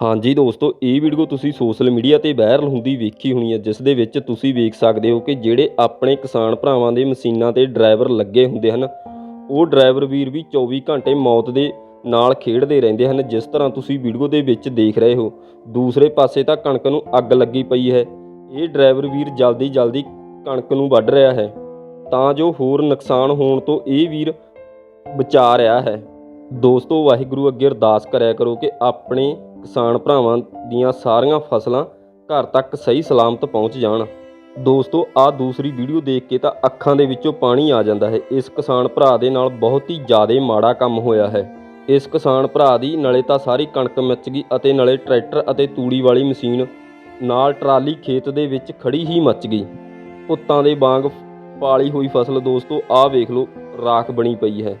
ਹਾਂਜੀ ਦੋਸਤੋ, ਇਹ ਵੀਡੀਓ ਤੁਸੀਂ ਸੋਸ਼ਲ ਮੀਡੀਆ ਤੇ ਵਾਇਰਲ ਹੁੰਦੀ ਵੇਖੀ ਹੋਣੀ ਹੈ, ਜਿਸ ਦੇ ਵਿੱਚ ਤੁਸੀਂ ਵੇਖ ਸਕਦੇ ਹੋ ਕਿ ਜਿਹੜੇ ਆਪਣੇ ਕਿਸਾਨ ਭਰਾਵਾਂ ਦੇ ਮਸ਼ੀਨਾਂ ਤੇ ਡਰਾਈਵਰ ਲੱਗੇ ਹੁੰਦੇ ਹਨ, ਉਹ ਡਰਾਈਵਰ ਵੀਰ ਵੀ 24 ਘੰਟੇ ਮੌਤ ਦੇ ਨਾਲ ਖੇਡਦੇ ਰਹਿੰਦੇ ਹਨ, ਜਿਸ ਤਰ੍ਹਾਂ ਤੁਸੀਂ ਵੀਡੀਓ ਦੇ ਵਿੱਚ ਦੇਖ ਰਹੇ ਹੋ। ਦੂਸਰੇ ਪਾਸੇ ਤਾਂ ਕਣਕ ਨੂੰ ਅੱਗ ਲੱਗੀ ਪਈ ਹੈ, ਇਹ ਡਰਾਈਵਰ ਵੀਰ ਜਲਦੀ ਜਲਦੀ ਕਣਕ ਨੂੰ ਵੱਢ ਰਿਹਾ ਹੈ, ਤਾਂ ਜੋ ਹੋਰ ਨੁਕਸਾਨ ਹੋਣ ਤੋਂ ਇਹ ਵੀਰ ਬਚਾ ਰਿਹਾ ਹੈ। ਦੋਸਤੋ, ਵਾਹਿਗੁਰੂ ਅੱਗੇ ਅਰਦਾਸ ਕਰਿਆ ਕਰੋ ਕਿ ਆਪਣੇ ਕਿਸਾਨ ਭਰਾਵਾਂ ਦੀਆਂ ਸਾਰੀਆਂ ਫਸਲਾਂ ਘਰ ਤੱਕ ਸਹੀ ਸਲਾਮਤ ਪਹੁੰਚ ਜਾਣ। ਦੋਸਤੋ ਆ ਦੂਸਰੀ ਵੀਡੀਓ ਦੇਖ ਕੇ ਤਾਂ ਅੱਖਾਂ ਦੇ ਵਿੱਚੋਂ ਪਾਣੀ ਆ ਜਾਂਦਾ ਹੈ। ਇਸ ਕਿਸਾਨ ਭਰਾ ਦੇ ਨਾਲ ਬਹੁਤ ਹੀ ਜ਼ਿਆਦਾ ਮਾੜਾ ਕੰਮ ਹੋਇਆ ਹੈ। ਇਸ ਕਿਸਾਨ ਭਰਾ ਦੀ ਨਲੇ ਤਾਂ ਸਾਰੀ ਕਣਕ ਮੱਚ ਗਈ ਅਤੇ ਨਲੇ ਟਰੈਕਟਰ ਅਤੇ ਤੂੜੀ ਵਾਲੀ ਮਸ਼ੀਨ ਨਾਲ ਟਰਾਲੀ ਖੇਤ ਦੇ ਵਿੱਚ ਖੜੀ ਹੀ ਮੱਚ ਗਈ। ਪੁੱਤਾਂ ਦੇ ਵਾਂਗ ਪਾਲੀ ਹੋਈ ਫਸਲ ਦੋਸਤੋ, ਆਹ ਵੇਖ ਲਓ, ਰਾਖ ਬਣੀ ਪਈ ਹੈ।